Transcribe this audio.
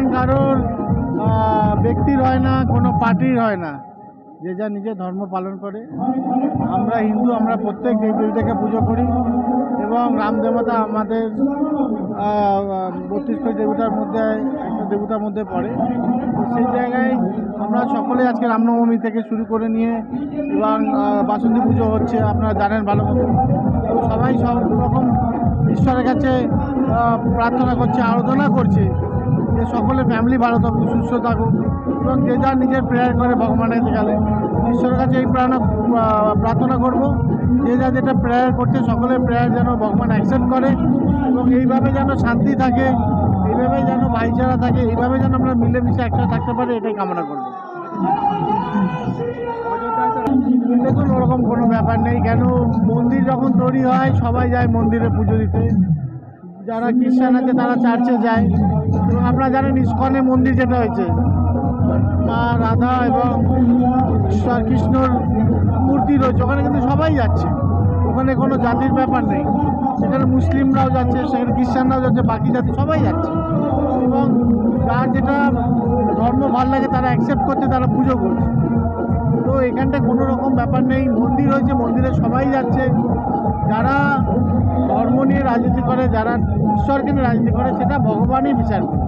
সম্মান কারোর ব্যক্তির হয় না, কোনো পার্টির হয় না। যে যা নিজের ধর্ম পালন করে। আমরা হিন্দু, আমরা প্রত্যেক দেব দেবতাকে পুজো করি এবং রাম দেবতা আমাদের বত্রিশ কোটি দেবতার মধ্যে, একটা দেবতার মধ্যে পড়ে। সেই জায়গায় আমরা সকলে আজকে রামনবমী থেকে শুরু করে নিয়ে এবং বাসন্তী পুজো হচ্ছে, আপনারা জানেন ভালো মতো। তো সবাই সব রকম ঈশ্বরের কাছে প্রার্থনা করছে, আরাধনা করছে। যে সকলের ফ্যামিলি ভালো থাকুক সুস্থ থাকুক এবং যে যার নিজের প্রেয়ার করে ভগবানের গেলে। ঈশ্বরের কাছে এই আহ, প্রার্থনা করব যে যা যেটা প্রেয়ার করছে সকলের প্রেয়ার যেন ভগবান অ্যাকসেপ্ট করে এবং এইভাবে যেন শান্তি থাকে এইভাবে যেন ভাইচারা থাকে এইভাবে যেন আমরা মিলেমিশে একসাথে থাকতে পারি এটাই কামনা করব। দেখুন ওরকম কোনো ব্যাপার নেই কেন মন্দির যখন তৈরি হয় সবাই যায় মন্দিরে পুজো দিতে। যারা খ্রিস্টান আছে তারা চার্চে যায়। এবং আপনারা জানেন ইস্কনে মন্দির যেটা হয়েছে, মা রাধা এবং ঈশ্বর কৃষ্ণর মূর্তি রয়েছে। ওখানে কিন্তু সবাই যাচ্ছে। ওখানে কোনো জাতির ব্যাপার নেই। সেখানে মুসলিমরাও যাচ্ছে, সেখানে খ্রিস্টানরাও যাচ্ছে, বাকি জাতি সবাই যাচ্ছে। এবং যার যেটা ধর্ম ভালো লাগে তারা অ্যাকসেপ্ট করছে, তারা পুজো করছে। তো এখানটায় কোনো রকম ব্যাপার নেই। মন্দির হয়েছে, মন্দিরে সবাই যাচ্ছে। যারা রাজনীতি করে যারা ঈশ্বরকে রাজনীতি করে সেটা ভগবানই বিচার করে